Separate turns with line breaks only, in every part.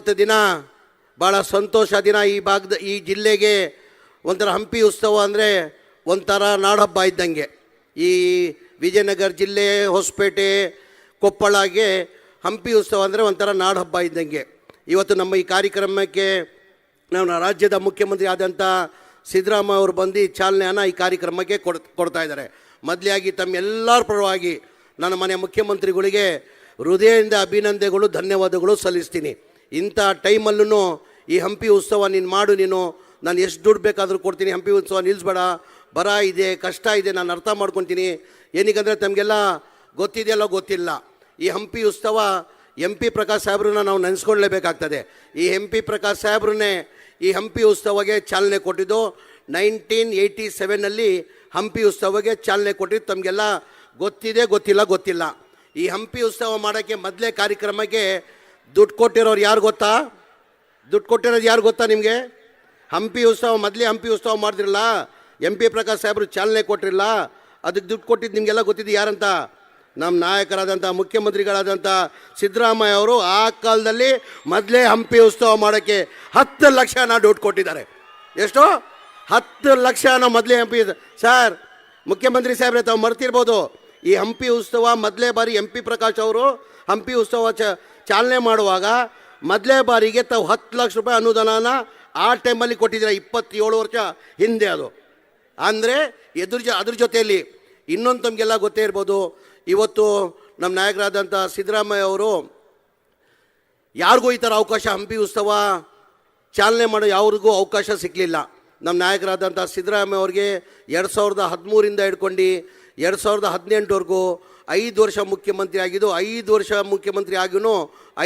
ಇವತ್ತು ದಿನ ಭಾಳ ಸಂತೋಷ ದಿನ ಈ ಭಾಗದ ಈ ಜಿಲ್ಲೆಗೆ ಒಂಥರ ಹಂಪಿ ಉತ್ಸವ ಅಂದರೆ ಒಂಥರ ನಾಡಹಬ್ಬ ಇದ್ದಂಗೆ. ಈ ವಿಜಯನಗರ ಜಿಲ್ಲೆ, ಹೊಸಪೇಟೆ, ಕೊಪ್ಪಳಗೆ ಹಂಪಿ ಉತ್ಸವ ಅಂದರೆ ಒಂಥರ ನಾಡಹಬ್ಬ ಇದ್ದಂಗೆ. ಇವತ್ತು ನಮ್ಮ ಈ ಕಾರ್ಯಕ್ರಮಕ್ಕೆ ನಮ್ಮ ರಾಜ್ಯದ ಮುಖ್ಯಮಂತ್ರಿ ಆದಂಥ ಸಿದ್ದರಾಮಯ್ಯ ಅವರು ಬಂದು ಚಾಲನೆಯನ್ನು ಈ ಕಾರ್ಯಕ್ರಮಕ್ಕೆ ಕೊಡ್, ಕೊಡ್ತಾ ಇದ್ದಾರೆ. ಮೊದಲಾಗಿ ತಮ್ಮೆಲ್ಲರ ಪರವಾಗಿ ನನ್ನ ಮನೆ ಮುಖ್ಯಮಂತ್ರಿಗಳಿಗೆ ಹೃದಯದಿಂದ ಅಭಿನಂದನೆಗಳು, ಧನ್ಯವಾದಗಳು ಸಲ್ಲಿಸ್ತೀನಿ. ಇಂಥ ಟೈಮಲ್ಲೂ ಈ ಹಂಪಿ ಉತ್ಸವ ನೀನು ಮಾಡು ನೀನು. ನಾನು ಎಷ್ಟು ದುಡ್ಡು ಬೇಕಾದರೂ ಕೊಡ್ತೀನಿ, ಹಂಪಿ ಉತ್ಸವ ನಿಲ್ಲಿಸ್ಬೇಡ ಬರ ಇದೆ, ಕಷ್ಟ ಇದೆ, ನಾನು ಅರ್ಥ ಮಾಡ್ಕೊತೀನಿ. ಏನಕ್ಕಂದರೆ ತಮಗೆಲ್ಲ ಗೊತ್ತಿದೆಯಲ್ಲ ಗೊತ್ತಿಲ್ಲ. ಈ ಹಂಪಿ ಉತ್ಸವ ಎಂ ಪಿ ಪ್ರಕಾಶ್ ಸಾಹೇಬ್ರನ್ನ ನಾವು ನೆನೆಸ್ಕೊಳ್ಳೇಬೇಕಾಗ್ತದೆ ಈ ಎಂ ಪಿ ಪ್ರಕಾಶ್ ಸಾಹೇಬ್ರನ್ನೇ ಈ ಹಂಪಿ ಉತ್ಸವಗೆ ಚಾಲನೆ ಕೊಟ್ಟಿದ್ದು. ನೈನ್ಟೀನ್ ಏಯ್ಟಿ ಸೆವೆನಲ್ಲಿ ಹಂಪಿ ಉತ್ಸವಗೆ ಚಾಲನೆ ಕೊಟ್ಟಿದ್ದು. ತಮಗೆಲ್ಲ ಗೊತ್ತಿದೆ, ಗೊತ್ತಿಲ್ಲ ಗೊತ್ತಿಲ್ಲ. ಈ ಹಂಪಿ ಉತ್ಸವ ಮಾಡೋಕ್ಕೆ ಮೊದಲೇ ಕಾರ್ಯಕ್ರಮಕ್ಕೆ ದುಡ್ಡು ಕೊಟ್ಟಿರೋರು ಯಾರು ಗೊತ್ತಾ? ದುಡ್ಡು ಕೊಟ್ಟಿರೋದು ಯಾರು ಗೊತ್ತಾ ನಿಮಗೆ? ಹಂಪಿ ಉತ್ಸವ, ಮೊದಲೇ ಹಂಪಿ ಉತ್ಸವ ಮಾಡಿದ್ರಲ್ಲ ಎಂ ಪಿ ಪ್ರಕಾಶ್ ಸಾಹೇಬರು ಚಾಲನೆ ಕೊಟ್ಟಿರಲ್ಲ? ಅದಕ್ಕೆ ದುಡ್ಡು ಕೊಟ್ಟಿದ್ದು ನಿಮಗೆಲ್ಲ ಗೊತ್ತಿದೆ ಯಾರಂತ? ನಮ್ಮ ನಾಯಕರಾದಂಥ ಮುಖ್ಯಮಂತ್ರಿಗಳಾದಂಥ ಸಿದ್ದರಾಮಯ್ಯ ಅವರು ಆ ಕಾಲದಲ್ಲಿ ಮೊದಲೇ ಹಂಪಿ ಉತ್ಸವ ಮಾಡೋಕ್ಕೆ ಹತ್ತು ಲಕ್ಷನ ದುಡ್ಡು ಕೊಟ್ಟಿದ್ದಾರೆ. ಎಷ್ಟು? ಹತ್ತು ಲಕ್ಷನ ಮೊದಲೇ ಹಂಪಿ ಸರ್, ಮುಖ್ಯಮಂತ್ರಿ ಸಾಹೇಬ್ರೆ ತಾವು ಮರ್ತಿರ್ಬೋದು. ಈ ಹಂಪಿ ಉತ್ಸವ ಮೊದಲೇ ಬಾರಿ ಎಂ ಪಿ ಪ್ರಕಾಶ್ ಅವರು ಹಂಪಿ ಉತ್ಸವ ಚ ಚಾಲನೆ ಮಾಡುವಾಗ ಮೊದಲೇ ಬಾರಿಗೆ ತಾವು ಹತ್ತು ಲಕ್ಷ ರೂಪಾಯಿ ಅನುದಾನನ ಆ ಟೈಮಲ್ಲಿ ಕೊಟ್ಟಿದ್ದೀರ, ಇಪ್ಪತ್ತೇಳು ವರ್ಷ ಹಿಂದೆ ಅದು. ಅಂದರೆ ಎದುರು ಜ, ಅದ್ರ ಜೊತೆಯಲ್ಲಿ ಇನ್ನೊಂದು ತಮಗೆಲ್ಲ ಗೊತ್ತೇ ಇರ್ಬೋದು, ಇವತ್ತು ನಮ್ಮ ನಾಯಕರಾದಂಥ ಸಿದ್ದರಾಮಯ್ಯ ಅವರು, ಯಾರಿಗೂ ಈ ಥರ ಅವಕಾಶ ಹಂಪಿ ಉತ್ಸವ ಚಾಲನೆ ಮಾಡೋ ಯಾರಿಗೂ ಅವಕಾಶ ಸಿಗಲಿಲ್ಲ. ನಮ್ಮ ನಾಯಕರಾದಂಥ ಸಿದ್ದರಾಮಯ್ಯ ಅವ್ರಿಗೆ ಎರಡು ಸಾವಿರದ ಹದಿಮೂರಿಂದ ಹಿಡ್ಕೊಂಡು ಎರಡು ಸಾವಿರದ ಹದಿನೆಂಟವರೆಗೂ ಐದು ವರ್ಷ ಮುಖ್ಯಮಂತ್ರಿ ಆಗಿದ್ದು ಐದು ವರ್ಷ ಮುಖ್ಯಮಂತ್ರಿ ಆಗಿನೂ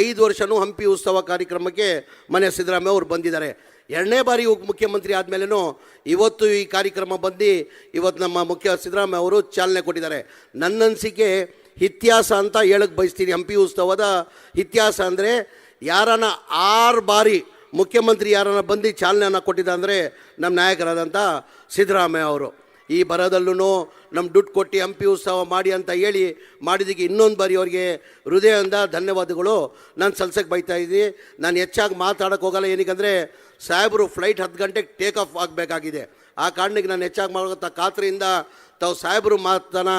ಐದು ವರ್ಷವೂ ಹಂಪಿ ಉತ್ಸವ ಕಾರ್ಯಕ್ರಮಕ್ಕೆ ಮನೆ ಸಿದ್ದರಾಮಯ್ಯ ಅವರು ಬಂದಿದ್ದಾರೆ. ಎರಡನೇ ಬಾರಿ ಮುಖ್ಯಮಂತ್ರಿ ಆದಮೇಲೂ ಇವತ್ತು ಈ ಕಾರ್ಯಕ್ರಮ ಬಂದು ಇವತ್ತು ನಮ್ಮ ಮುಖ್ಯ ಸಿದ್ದರಾಮಯ್ಯ ಅವರು ಚಾಲನೆ ಕೊಟ್ಟಿದ್ದಾರೆ. ನನ್ನ ಅನಿಸಿಕೆ ಇತಿಹಾಸ ಅಂತ ಹೇಳಕ್ಕೆ ಬಯಸ್ತೀನಿ. ಹಂಪಿ ಉತ್ಸವದ ಇತಿಹಾಸ ಅಂದರೆ ಯಾರನ್ನ ಆರು ಬಾರಿ ಮುಖ್ಯಮಂತ್ರಿ ಯಾರನ್ನ ಬಂದು ಚಾಲನೆಯನ್ನು ಕೊಟ್ಟಿದ್ದ ಅಂದರೆ ನಮ್ಮ ನಾಯಕರಾದಂಥ ಸಿದ್ದರಾಮಯ್ಯ ಅವರು. ಈ ಬರದಲ್ಲೂ ನಮ್ಮ ದುಡ್ಡು ಕೊಟ್ಟು ಹಂಪಿ ಉತ್ಸವ ಮಾಡಿ ಅಂತ ಹೇಳಿ ಮಾಡಿದಕ್ಕೆ ಇನ್ನೊಂದು ಬಾರಿ ಅವರಿಗೆ ಹೃದಯದಿಂದ ಧನ್ಯವಾದಗಳು. ನಾನು ಸಲ್ಸಕ್ಕೆ ಬೈತಾ ಇದ್ದೀನಿ. ನಾನು ಹೆಚ್ಚಾಗಿ ಮಾತಾಡೋಕ್ಕೆ ಹೋಗಲ್ಲ. ಏನಕ್ಕಂದರೆ ಸಾಹೇಬರು ಫ್ಲೈಟ್ ಹತ್ತು ಗಂಟೆಗೆ ಟೇಕ್ ಆಫ್ ಆಗಬೇಕಾಗಿದೆ. ಆ ಕಾರಣಕ್ಕೆ ನಾನು ಹೆಚ್ಚಾಗಿ ಮಾಡುವಂಥ ಖಾತ್ರಿಯಿಂದ ತಾವು ಸಾಹೇಬರು ಮಾತನ್ನ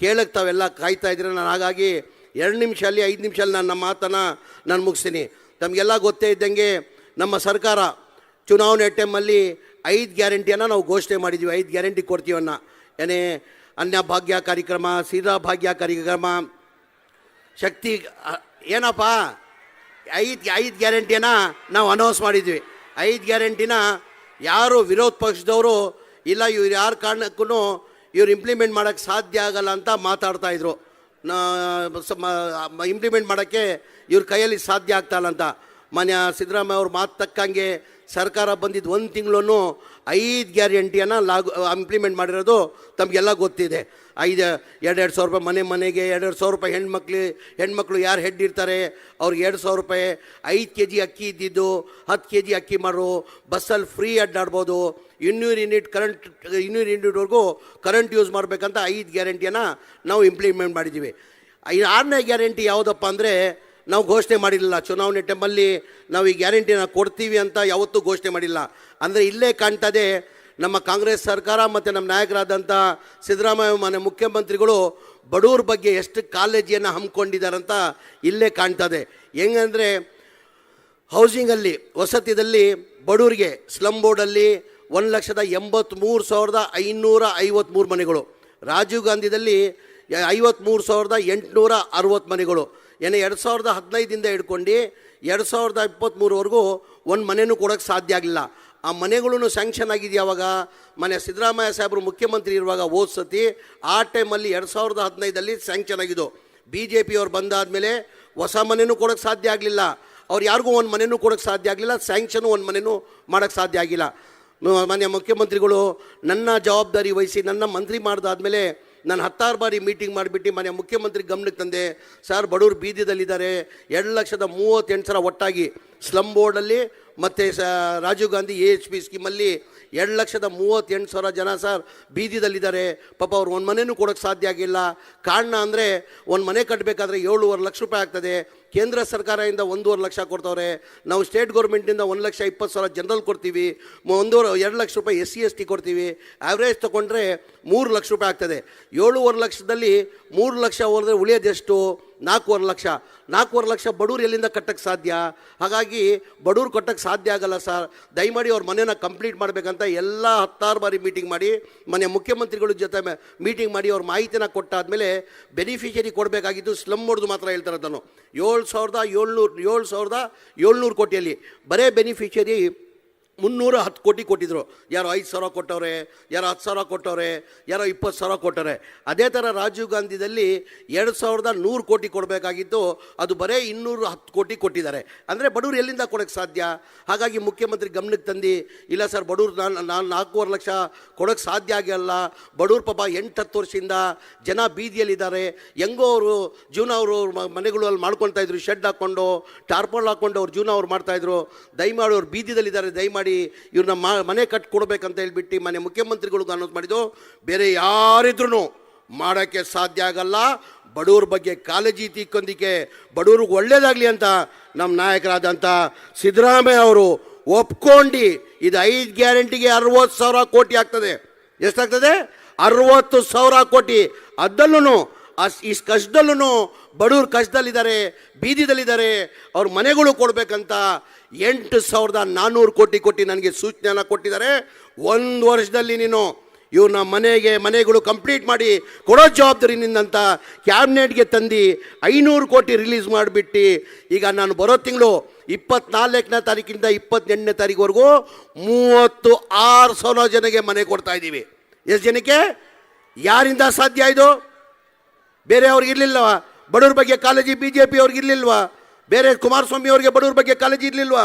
ಕೇಳಕ್ಕೆ ತಾವೆಲ್ಲ ಕಾಯ್ತಾ ಇದ್ದೀರ. ನಾನು ಹಾಗಾಗಿ ಎರಡು ನಿಮಿಷ ಅಲ್ಲಿ ಐದು ನಿಮಿಷ ನಾನು ನಮ್ಮ ಮಾತನ್ನು ನಾನು ಮುಗಿಸ್ತೀನಿ. ತಮಗೆಲ್ಲ ಗೊತ್ತೇ ಇದ್ದಂಗೆ ನಮ್ಮ ಸರ್ಕಾರ ಚುನಾವಣೆ ಟೈಮಲ್ಲಿ ಐದು ಗ್ಯಾರಂಟಿಯನ್ನು ನಾವು ಘೋಷಣೆ ಮಾಡಿದ್ವಿ. ಐದು ಗ್ಯಾರಂಟಿ ಕೊಡ್ತೀವನ್ನ. ಏನೇ ಅನ್ನ ಭಾಗ್ಯ ಕಾರ್ಯಕ್ರಮ, ಸೀದಾ ಭಾಗ್ಯ ಕಾರ್ಯಕ್ರಮ. ಶಕ್ತಿ ಏನಪ್ಪ? ಐದು ಐದು ಗ್ಯಾರಂಟಿನ ನಾವು ಅನೌನ್ಸ್ ಮಾಡಿದ್ವಿ. ಐದು ಗ್ಯಾರಂಟಿನ ಯಾರು ವಿರೋಧ ಪಕ್ಷದವರು ಇಲ್ಲ, ಇವ್ರು ಯಾರ ಕಾರಣಕ್ಕೂ ಇವ್ರು ಇಂಪ್ಲಿಮೆಂಟ್ ಮಾಡೋಕ್ಕೆ ಸಾಧ್ಯ ಆಗಲ್ಲ ಅಂತ ಮಾತಾಡ್ತಾ ಇದ್ರು. ಇಂಪ್ಲಿಮೆಂಟ್ ಮಾಡೋಕ್ಕೆ ಇವ್ರ ಕೈಯಲ್ಲಿ ಸಾಧ್ಯ ಆಗ್ತಾಯಿಲ್ಲ ಅಂತ. ಮಾನ್ಯ ಸಿದ್ದರಾಮಯ್ಯ ಅವ್ರ ಮಾತು ತಕ್ಕಂಗೆ ಸರ್ಕಾರ ಬಂದಿದ್ದು ಒಂದು ತಿಂಗಳೂ ಐದು ಗ್ಯಾರಂಟಿಯನ್ನು ಲಾಗು ಇಂಪ್ಲಿಮೆಂಟ್ ಮಾಡಿರೋದು ತಮಗೆಲ್ಲ ಗೊತ್ತಿದೆ. ಐದು, ಎರಡೆರಡು ಸಾವಿರ ರೂಪಾಯಿ ಮನೆ ಮನೆಗೆ, ಎರಡೆರಡು ಸಾವಿರ ರೂಪಾಯಿ ಹೆಣ್ಮಕ್ಳು ಹೆಣ್ಮಕ್ಳು ಯಾರು ಹೆಡ್ ಇರ್ತಾರೆ, ಅವ್ರಿಗೆ ಎರಡು ಸಾವಿರ ರೂಪಾಯಿ, ಐದು ಕೆ ಜಿ ಅಕ್ಕಿ ಇದ್ದಿದ್ದು, ಹತ್ತು ಕೆ ಜಿ ಅಕ್ಕಿ ಮಾಡು ಬಸ್ಸಲ್ಲಿ ಫ್ರೀ ಅಡ್ಡಾಡ್ಬೋದು, ಇನ್ನೂರು ಯೂನಿಟ್ ಕರೆಂಟ್, ಇನ್ನೂರು ಯೂನಿಟ್ವರೆಗೂ ಕರೆಂಟ್ ಯೂಸ್ ಮಾಡಬೇಕಂತ ಐದು ಗ್ಯಾರಂಟಿಯನ್ನು ನಾವು ಇಂಪ್ಲಿಮೆಂಟ್ ಮಾಡಿದ್ದೀವಿ ಐದು ಆರನೇ ಗ್ಯಾರಂಟಿ ಯಾವುದಪ್ಪ ಅಂದರೆ ನಾವು ಘೋಷಣೆ ಮಾಡಿರಲಿಲ್ಲ. ಚುನಾವಣೆ ಟೈಮಲ್ಲಿ ನಾವು ಈ ಗ್ಯಾರಂಟಿನ ಕೊಡ್ತೀವಿ ಅಂತ ಯಾವತ್ತೂ ಘೋಷಣೆ ಮಾಡಿಲ್ಲ. ಅಂದರೆ ಇಲ್ಲೇ ಕಾಣ್ತದೆ ನಮ್ಮ ಕಾಂಗ್ರೆಸ್ ಸರ್ಕಾರ ಮತ್ತು ನಮ್ಮ ನಾಯಕರಾದಂಥ ಸಿದ್ದರಾಮಯ್ಯ ಮನೆ ಮುಖ್ಯಮಂತ್ರಿಗಳು ಬಡವ್ರ ಬಗ್ಗೆ ಎಷ್ಟು ಕಾಳಜಿಯನ್ನು ಹಮ್ಮಿಕೊಂಡಿದ್ದಾರಂತ ಇಲ್ಲೇ ಕಾಣ್ತದೆ. ಹೆಂಗಂದರೆ ಹೌಸಿಂಗಲ್ಲಿ ವಸತಿದಲ್ಲಿ ಬಡವ್ರಿಗೆ ಸ್ಲಮ್ ಬೋರ್ಡಲ್ಲಿ ಒಂದು ಲಕ್ಷದ ಎಂಬತ್ತ್ಮೂರು ಸಾವಿರದ ಐನೂರ ಐವತ್ತ್ಮೂರು ಮನೆಗಳು. ರಾಜೀವ್ ಗಾಂಧಿದಲ್ಲಿ ಐವತ್ತ್ಮೂರು ಸಾವಿರದ ಎಂಟುನೂರ ಅರವತ್ತು ಮನೆಗಳು. ಏನೇ ಎರಡು ಸಾವಿರದ ಹದಿನೈದಿಂದ ಹಿಡ್ಕೊಂಡು ಎರಡು ಸಾವಿರದ ಇಪ್ಪತ್ತ್ಮೂರವರೆಗೂ ಒಂದು ಮನೆಯೂ ಕೊಡೋಕ್ಕೆ ಸಾಧ್ಯ ಆಗಲಿಲ್ಲ. ಆ ಮನೆಗಳೂ ಸ್ಯಾಂಕ್ಷನ್ ಆಗಿದೆ ಯಾವಾಗ ಮನೆ ಸಿದ್ದರಾಮಯ್ಯ ಸಾಹೇಬರು ಮುಖ್ಯಮಂತ್ರಿ ಇರುವಾಗ ಹೋದ ಸತಿ ಆ ಟೈಮಲ್ಲಿ ಎರಡು ಸಾವಿರದ ಹದಿನೈದಲ್ಲಿ ಸ್ಯಾಂಕ್ಷನ್ ಆಗಿದ್ದು. ಬಿ ಜೆ ಪಿಯವ್ರು ಬಂದಾದಮೇಲೆ ಹೊಸ ಮನೆಯೂ ಕೊಡೋಕ್ಕೆ ಸಾಧ್ಯ ಆಗಲಿಲ್ಲ. ಅವ್ರು ಯಾರಿಗೂ ಒಂದು ಮನೆಯೂ ಕೊಡೋಕ್ಕೆ ಸಾಧ್ಯ ಆಗಲಿಲ್ಲ ಸ್ಯಾಂಕ್ಷನು ಒಂದು ಮನೆಯೂ ಮಾಡೋಕ್ಕೆ ಸಾಧ್ಯ ಆಗಿಲ್ಲ. ಮನೆ ಮಾನ್ಯ ಮುಖ್ಯಮಂತ್ರಿಗಳು ನನ್ನ ಜವಾಬ್ದಾರಿ ವಹಿಸಿ ನನ್ನ ಮಂತ್ರಿ ಮಾಡಿದಾದ್ಮೇಲೆ ನಾನು ಹತ್ತಾರು ಬಾರಿ ಮೀಟಿಂಗ್ ಮಾಡಿಬಿಟ್ಟು ಮನೆ ಮುಖ್ಯಮಂತ್ರಿ ಗಮನಕ್ಕೆ ತಂದೆ, ಸರ್ ಬಡವರು ಬೀದಿದಲ್ಲಿದ್ದಾರೆ ಎರಡು ಲಕ್ಷದ ಮೂವತ್ತೆಂಟು ಸಾವಿರ ಒಟ್ಟಾಗಿ ಸ್ಲಮ್ ಬೋರ್ಡಲ್ಲಿ ಮತ್ತು, ಸ, Rajiv Gandhi A H P ಸ್ಕೀಮಲ್ಲಿ ಎರಡು ಲಕ್ಷದ ಮೂವತ್ತೆಂಟು ಸಾವಿರ ಜನ ಸರ್ ಬೀದಿದಲ್ಲಿದ್ದಾರೆ. ಪಾಪ ಅವ್ರು ಒಂದು ಮನೆಯೂ ಕೊಡೋಕ್ಕೆ ಸಾಧ್ಯ ಆಗಿಲ್ಲ. ಕಾರಣ ಅಂದರೆ ಒಂದು ಮನೆ ಕಟ್ಟಬೇಕಾದ್ರೆ ಏಳುವರೆ ಲಕ್ಷ ರೂಪಾಯಿ ಆಗ್ತದೆ. ಕೇಂದ್ರ ಸರ್ಕಾರದಿಂದ ಒಂದೂವರೆ ಲಕ್ಷ ಕೊಡ್ತವ್ರೆ. ನಾವು ಸ್ಟೇಟ್ ಗೌರ್ಮೆಂಟಿಂದ ಒಂದು ಲಕ್ಷ ಇಪ್ಪತ್ತು ಸಾವಿರ ಜನರಲ್ ಕೊಡ್ತೀವಿ. ಒಂದೂವರೆ, ಎರಡು ಲಕ್ಷ ರೂಪಾಯಿ ಎಸ್ ಸಿ ಎಸ್ ಟಿ ಕೊಡ್ತೀವಿ. ಆ್ಯಾವ್ರೇಜ್ ತೊಗೊಂಡ್ರೆ ಮೂರು ಲಕ್ಷ ರೂಪಾಯಿ ಆಗ್ತದೆ. ಏಳುವರೆ ಲಕ್ಷದಲ್ಲಿ ಮೂರು ಲಕ್ಷ ಹೋದರೆ ಉಳಿಯೋದೆಷ್ಟು? ನಾಲ್ಕೂವರೆ ಲಕ್ಷ. ನಾಲ್ಕೂವರೆ ಲಕ್ಷ ಬಡವ್ರು ಎಲ್ಲಿಂದ ಕಟ್ಟಕ್ಕೆ ಸಾಧ್ಯ? ಹಾಗಾಗಿ ಬಡವ್ರು ಕಟ್ಟಕ್ಕೆ ಸಾಧ್ಯ ಆಗಲ್ಲ ಸರ್. ದಯಮಾಡಿ ಅವ್ರ ಮನೆನ ಕಂಪ್ಲೀಟ್ ಮಾಡಬೇಕಂತ ಎಲ್ಲ ಹತ್ತಾರು ಬಾರಿ ಮೀಟಿಂಗ್ ಮಾಡಿ, ಮನೆ ಮುಖ್ಯಮಂತ್ರಿಗಳ ಜೊತೆ ಮೀಟಿಂಗ್ ಮಾಡಿ ಅವ್ರ ಮಾಹಿತಿನ ಕೊಟ್ಟಾದ್ಮೇಲೆ ಬೆನಿಫಿಷರಿ ಕೊಡಬೇಕಾಗಿದ್ದು ಸ್ಲಮ್ ಹೊಡೆದು ಮಾತ್ರ ಹೇಳ್ತಾರೆ ಅದನ್ನು ಏಳು ಸಾವಿರದ ಏಳ್ನೂರು, ಏಳು ಸಾವಿರದ ಏಳ್ನೂರು ಕೋಟಿಯಲ್ಲಿ ಬರೇ ಬೆನಿಫಿಷರಿ ಮುನ್ನೂರ ಹತ್ತು ಕೋಟಿ ಕೊಟ್ಟಿದ್ರು. ಯಾರೋ ಐದು ಸಾವಿರ ಕೊಟ್ಟವ್ರೆ, ಯಾರೋ ಹತ್ತು ಸಾವಿರ ಕೊಟ್ಟವ್ರೆ, ಯಾರೋ ಇಪ್ಪತ್ತು ಸಾವಿರ ಕೊಟ್ಟವ್ರೆ. ಅದೇ ಥರ ರಾಜೀವ್ ಗಾಂಧಿದಲ್ಲಿ ಎರಡು ಸಾವಿರದ ನೂರು ಕೋಟಿ ಕೊಡಬೇಕಾಗಿತ್ತು. ಅದು ಬರೀ ಇನ್ನೂರು ಹತ್ತು ಕೋಟಿ ಕೊಟ್ಟಿದ್ದಾರೆ. ಅಂದರೆ ಬಡವ್ರು ಎಲ್ಲಿಂದ ಕೊಡೋಕ್ಕೆ ಸಾಧ್ಯ? ಹಾಗಾಗಿ ಮುಖ್ಯಮಂತ್ರಿ ಗಮನಕ್ಕೆ ತಂದು, ಇಲ್ಲ ಸರ್, ಬಡವ್ರು ನಾನು ನಾನು ನಾಲ್ಕೂವರೆ ಲಕ್ಷ ಕೊಡೋಕ್ಕೆ ಸಾಧ್ಯ ಆಗಿಲ್ಲ ಬಡವ್ರ ಪಾಪ ಎಂಟು ಹತ್ತು ವರ್ಷದಿಂದ ಜನ ಬೀದಿಯಲ್ಲಿದ್ದಾರೆ. ಹೆಂಗೋ ಅವರು ಜೀವನ ಅವರು ಮನೆಗಳು ಅಲ್ಲಿ ಮಾಡ್ಕೊಳ್ತಾ ಇದ್ರು. ಶೆಡ್ ಹಾಕ್ಕೊಂಡು ಟಾರ್ಪಲ್ ಹಾಕ್ಕೊಂಡು ಅವ್ರು ಜೀವನ ಅವ್ರು ಮಾಡ್ತಾಯಿದ್ರು ದಯಮಾಡಿ ಅವ್ರು ಬೀದಿದಲ್ಲಿದ್ದಾರೆ ದಯಮಾಡಿ ಇವ್ರನ್ನ ಮಾ, ಮನೆ ಕಟ್ಕೊಡ್ಬೇಕಂತ ಹೇಳ್ಬಿಟ್ಟು ಮನೆ ಮುಖ್ಯಮಂತ್ರಿಗಳಿಗೂ ಅನೌನ್ಸ್ ಮಾಡಿದ್ದು, ಬೇರೆ ಯಾರಿದ್ರು ಮಾಡೋಕ್ಕೆ ಸಾಧ್ಯ ಆಗಲ್ಲ. ಬಡವ್ರ ಬಗ್ಗೆ ಕಾಳಜಿ ತಿಕ್ಕೊಂದಿಕ್ಕೆ ಬಡವ್ರಿಗೆ ಒಳ್ಳೇದಾಗಲಿ ಅಂತ ನಮ್ಮ ನಾಯಕರಾದಂಥ ಸಿದ್ದರಾಮಯ್ಯ ಅವರು ಒಪ್ಕೊಂಡು ಇದು ಐದು ಗ್ಯಾರಂಟಿಗೆ ಅರವತ್ತು ಸಾವಿರ ಕೋಟಿ ಆಗ್ತದೆ. ಎಷ್ಟಾಗ್ತದೆ? ಅರವತ್ತು ಸಾವಿರ ಕೋಟಿ. ಅದಲ್ಲೂ ಅಸ್, ಈ ಕಷ್ಟದಲ್ಲೂ ಬಡವ್ರ ಕಷ್ಟದಲ್ಲಿದ್ದಾರೆ, ಬೀದಿದಲ್ಲಿದ್ದಾರೆ, ಅವ್ರ ಮನೆಗಳು ಕೊಡಬೇಕಂತ ಎಂಟು ಸಾವಿರದ ನಾನ್ನೂರು ಕೋಟಿ ಕೊಟ್ಟು ನನಗೆ ಸೂಚನೆಯನ್ನು ಕೊಟ್ಟಿದ್ದಾರೆ. ಒಂದು ವರ್ಷದಲ್ಲಿ ನೀನು ಇವ್ರನ್ನ ಮನೆಗೆ, ಮನೆಗಳು ಕಂಪ್ಲೀಟ್ ಮಾಡಿ ಕೊಡೋ ಜವಾಬ್ದಾರಿ ನಿಂದಂತ ಕ್ಯಾಬಿನೆಟ್ಗೆ ತಂದು ಐನೂರು ಕೋಟಿ ರಿಲೀಸ್ ಮಾಡಿಬಿಟ್ಟು ಈಗ ನಾನು ಬರೋ ತಿಂಗಳು ಇಪ್ಪತ್ನಾಲ್ಕನೇ ತಾರೀಕಿಂದ ಇಪ್ಪತ್ತೆಂಟನೇ ತಾರೀಕುವರೆಗೂ ಮೂವತ್ತು ಆರು ಸಾವಿರ ಜನಕ್ಕೆ ಮನೆ ಕೊಡ್ತಾ ಇದ್ದೀವಿ. ಎಷ್ಟು ಜನಕ್ಕೆ? ಯಾರಿಂದ ಸಾಧ್ಯ ಇದು? ಬೇರೆ ಇರ್ಲಿಲ್ವಾ ಬಡವ್ರ ಬಗ್ಗೆ ಕಾಲೇಜಿ ಬಿ ಜೆ ಪಿ ಅವ್ರಿಗೆ ಇರ್ಲಿಲ್ವಾ? ಬೇರೆ ಕುಮಾರಸ್ವಾಮಿ ಅವರಿಗೆ ಬಡವ್ರ ಬಗ್ಗೆ ಕಾಳಜಿ ಇರಲಿಲ್ವಾ?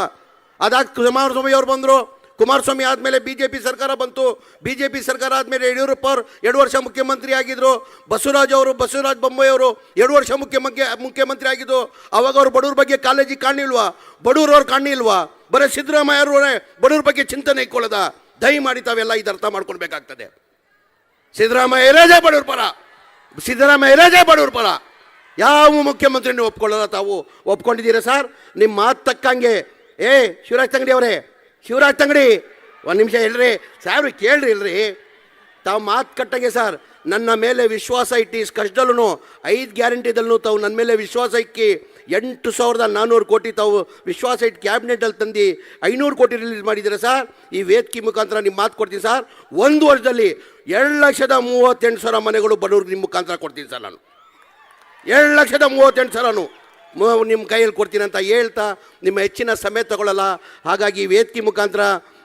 ಅದಾಗ ಕುಮಾರಸ್ವಾಮಿ ಅವ್ರು ಬಂದರು. ಕುಮಾರಸ್ವಾಮಿ ಆದಮೇಲೆ ಬಿ ಜೆ ಪಿ ಸರ್ಕಾರ ಬಂತು. ಬಿ ಜೆ ಪಿ ಸರ್ಕಾರ ಆದಮೇಲೆ ಯಡಿಯೂರಪ್ಪ ಅವರು ಎರಡು ವರ್ಷ ಮುಖ್ಯಮಂತ್ರಿ ಆಗಿದ್ರು. ಬಸವರಾಜ್ ಅವರು, ಬಸವರಾಜ ಬೊಮ್ಮಾಯಿ ಅವರು ಎರಡು ವರ್ಷ ಮುಖ್ಯಮಂತ್ರಿ ಮುಖ್ಯಮಂತ್ರಿ ಆಗಿದ್ದು. ಅವಾಗ ಅವರು ಬಡವ್ರ ಬಗ್ಗೆ ಕಾಳಜಿ ಕಾಣಿಲ್ವಾ ಬಡವ್ರು ಅವ್ರು ಕಾಣಿಲ್ವಾ ಬರೀ ಸಿದ್ದರಾಮಯ್ಯ ಅವರೇ ಬಡವ್ರ ಬಗ್ಗೆ ಚಿಂತನೆ ಇಟ್ಕೊಳ್ಳೋದ? ದಯಮಾಡಿ ತಾವೆಲ್ಲ ಇದು ಅರ್ಥ ಮಾಡ್ಕೊಳ್ಬೇಕಾಗ್ತದೆ. ಸಿದ್ದರಾಮಯ್ಯ ಇರೋದೇ ಬಡವ್ರ ಪರ. ಸಿದ್ದರಾಮಯ್ಯ ಇರೋದೇ ಬಡವ್ರ ಪರ. ಯಾವ ಮುಖ್ಯಮಂತ್ರಿನೂ ಒಪ್ಕೊಳ್ಳಲ್ಲ ತಾವು ಒಪ್ಕೊಂಡಿದ್ದೀರಾ ಸರ್? ನಿಮ್ಮ ಮಾತು ತಕ್ಕಂಗೆ. ಏ, ಶಿವರಾಜ್ ತಂಗಡಿ ಅವರೇ, ಶಿವರಾಜ್ ತಂಗಡಿ, ಒಂದು ನಿಮಿಷ ಹೇಳ್ರಿ ಸಾರ್ ಕೇಳ್ರಿ ಇಲ್ರಿ. ತಾವು ಮಾತು ಕಟ್ಟಂಗೆ ಸರ್, ನನ್ನ ಮೇಲೆ ವಿಶ್ವಾಸ ಇಟ್ಟು ಕಷ್ಟದಲ್ಲೂ ಐದು ಗ್ಯಾರಂಟಿದಲ್ಲೂ ತಾವು ನನ್ನ ಮೇಲೆ ವಿಶ್ವಾಸ ಇಕ್ಕಿ, ಎಂಟು ಸಾವಿರದ ನಾನ್ನೂರು ಕೋಟಿ ತಾವು ವಿಶ್ವಾಸ ಇಟ್ಟು ಕ್ಯಾಬಿನೆಟಲ್ಲಿ ತಂದು, ಐನೂರು ಕೋಟಿ ರಿಲೀಸ್ ಮಾಡಿದ್ದೀರಾ ಸರ್? ಈ ವೇದಿಕೆ ಮುಖಾಂತರ ನಿಮ್ಮ ಮಾತು ಕೊಡ್ತೀನಿ ಸರ್. ಒಂದು ವರ್ಷದಲ್ಲಿ ಎರಡು ಲಕ್ಷದ ಮೂವತ್ತೆಂಟು ಸಾವಿರ ಮನೆಗಳು ಬಡವ್ರಿಗೆ ನಿಮ್ಮ ಮುಖಾಂತರ ಕೊಡ್ತೀನಿ ಸರ್ ನಾನು. ಎರಡು ಲಕ್ಷದ ಮೂವತ್ತೆಂಟು ಸಾವಿರನು ನಿಮ್ಮ ಕೈಯಲ್ಲಿ ಕೊಡ್ತೀನಿ ಅಂತ ಹೇಳ್ತಾ ನಿಮ್ಮ ಹೆಚ್ಚಿನ ಸಮಯ ತಗೊಳ್ಳಲ್ಲ. ಹಾಗಾಗಿ ವೇದಿಕೆ ಮುಖಾಂತರ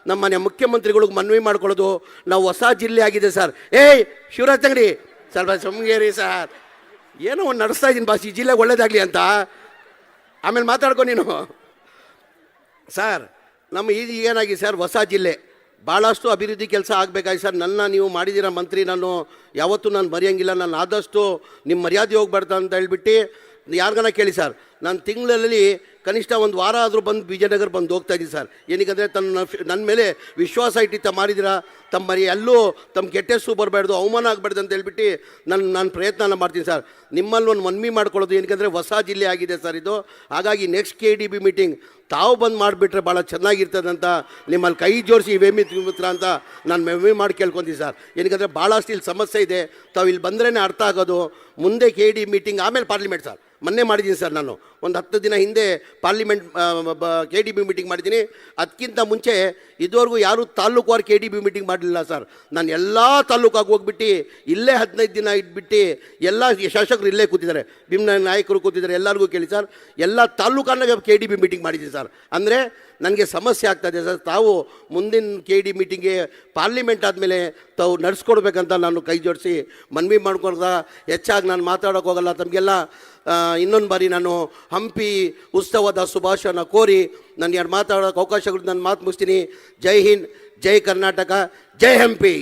ನಮ್ಮ ಮನೆ ಮುಖ್ಯಮಂತ್ರಿಗಳಿಗೆ ಮನವಿ ಮಾಡ್ಕೊಳ್ಳೋದು ನಾವು ಹೊಸ ಜಿಲ್ಲೆ ಆಗಿದೆ ಸರ್. ಏಯ್, ಶಿವರಾಜ್ ತಂಗಡಿ ಸ್ವಲ್ಪ ಸುಮ್ಗೇರಿ ಸರ್. ಏನೋ ಒಂದು ನಡೆಸ್ತಾ ಇದ್ದೀನಿ ಬಾಸ್, ಈ ಜಿಲ್ಲೆಗೆ ಒಳ್ಳೇದಾಗಲಿ ಅಂತ. ಆಮೇಲೆ ಮಾತಾಡ್ಕೊ ನೀನು. ಸರ್, ನಮ್ಮ ಈಗ ಏನಾಗಿದೆ ಸರ್, ಹೊಸ ಜಿಲ್ಲೆ. ಭಾಳಷ್ಟು ಅಭಿವೃದ್ಧಿ ಕೆಲಸ ಆಗಬೇಕಾಗಿ ಸರ್. ನನ್ನ ನೀವು ಮಾಡಿದಿರ ಮಂತ್ರಿ ನಾನು ಯಾವತ್ತೂ ನಾನು ಮರೆಯಂಗಿಲ್ಲ. ನಾನು ಆದಷ್ಟು ನಿಮ್ಮ ಮರ್ಯಾದೆ ಹೋಗ್ಬಾರ್ದು ಅಂತ ಹೇಳ್ಬಿಟ್ಟು ಯಾರಿಗಾನ ಕೇಳಿ ಸರ್. ನಾನು ತಿಂಗಳಲ್ಲಿ ಕನಿಷ್ಠ ಒಂದು ವಾರ ಆದರೂ ಬಂದು ವಿಜಯನಗರ ಬಂದು ಹೋಗ್ತಾ ಇದ್ದೀನಿ ಸರ್. ಏನಕ್ಕಂದರೆ ತನ್ನ ನನ್ನ ಮೇಲೆ ವಿಶ್ವಾಸ ಇಟ್ಟಿತ್ತ ಮಾಡಿದಿರಾ ತಮ್ಮ ಮರಿ ಎಲ್ಲೂ ತಮ್ಮ ಕೆಟ್ಟೆಸ್ಸು ಬರಬಾರ್ದು, ಅವಮಾನ ಆಗಬಾರ್ದು ಅಂತ ಹೇಳ್ಬಿಟ್ಟು ನಾನು ನಾನು ಪ್ರಯತ್ನ ಮಾಡ್ತೀನಿ ಸರ್. ನಿಮ್ಮಲ್ಲಿ ಒಂದು ಮನವಿ ಮಾಡ್ಕೊಳ್ಳೋದು ಏನಕ್ಕಂದರೆ ಹೊಸ ಜಿಲ್ಲೆ ಆಗಿದೆ ಸರ್ ಇದು. ಹಾಗಾಗಿ next K D B meeting ತಾವು ಬಂದು ಮಾಡಿಬಿಟ್ರೆ ಭಾಳ ಚೆನ್ನಾಗಿರ್ತದಂತ ನಿಮ್ಮಲ್ಲಿ ಕೈ ಜೋಡಿಸಿ ವೇಮಿ ಮಿತ್ರ ಅಂತ ನಾನು ಮೆಮ್ಮಿ ಮಾಡಿ ಕೇಳ್ಕೊತೀನಿ ಸರ್. ಏನಕ್ಕಂದರೆ ಭಾಳಷ್ಟು ಇಲ್ಲಿ ಸಮಸ್ಯೆ ಇದೆ. ತಾವು ಇಲ್ಲಿ ಬಂದ್ರೇ ಅರ್ಥ ಆಗೋದು. ಮುಂದೆ ಕೆ ಡಿ ಮೀಟಿಂಗ್ ಆಮೇಲೆ ಪಾರ್ಲಿಮೆಂಟ್ ಸರ್. ಮೊನ್ನೆ ಮಾಡಿದ್ದೀನಿ ಸರ್ ನಾನು. ಒಂದು ಹತ್ತು ದಿನ ಹಿಂದೆ parliament K D B meeting ಮಾಡಿದ್ದೀನಿ. ಅದಕ್ಕಿಂತ ಮುಂಚೆ ಇದುವರೆಗೂ ಯಾರೂ ತಾಲ್ಲೂಕುವಾರು ಕೆ ಡಿ ಬಿ ಮೀಟಿಂಗ್ ಮಾಡಲಿಲ್ಲ ಸರ್. ನಾನು ಎಲ್ಲ ತಾಲೂಕಾಗಿ ಹೋಗ್ಬಿಟ್ಟು ಇಲ್ಲೇ ಹದಿನೈದು ದಿನ ಇಟ್ಬಿಟ್ಟು ಎಲ್ಲ ಶಾಸಕರು ಇಲ್ಲೇ ಕೂತಿದ್ದಾರೆ. ಭೀಮ್ನ ನಾಯಕರು ಕೂತಿದ್ದಾರೆ. ಎಲ್ಲರಿಗೂ ಕೇಳಿ ಸರ್. ಎಲ್ಲ ತಾಲೂಕನ್ನ ಕೆ ಡಿ ಬಿ ಮೀಟಿಂಗ್ ಮಾಡಿದ್ದೀನಿ ಸರ್. ಅಂದರೆ ನನಗೆ ಸಮಸ್ಯೆ ಆಗ್ತಾಯಿದೆ ಸರ್. ತಾವು ಮುಂದಿನ ಕೆ ಡಿ ಮೀಟಿಂಗ್ಗೆ ಪಾರ್ಲಿಮೆಂಟ್ ಆದಮೇಲೆ ತಾವು ನಡೆಸ್ಕೊಡ್ಬೇಕಂತ ನಾನು ಕೈ ಜೋಡಿಸಿ ಮನವಿ ಮಾಡ್ಕೊಂಡ ಹೆಚ್ಚಾಗಿ ನಾನು ಮಾತಾಡೋಕೆ ಹೋಗಲ್ಲ. ತಮಗೆಲ್ಲ ಇನ್ನೊಂದು ಬಾರಿ ನಾನು ಹಂಪಿ ಉತ್ಸವದ ಶುಭಾಶಯನ ಕೋರಿ ನಾನು ಎರಡು ಮಾತಾಡೋಕೆ ಅವಕಾಶಗಳು, ನಾನು ಮಾತು ಮುಗಿಸ್ತೀನಿ. ಜೈ ಹಿಂದ್, ಜೈ ಕರ್ನಾಟಕ, ಜೈ ಹಂಪಿ.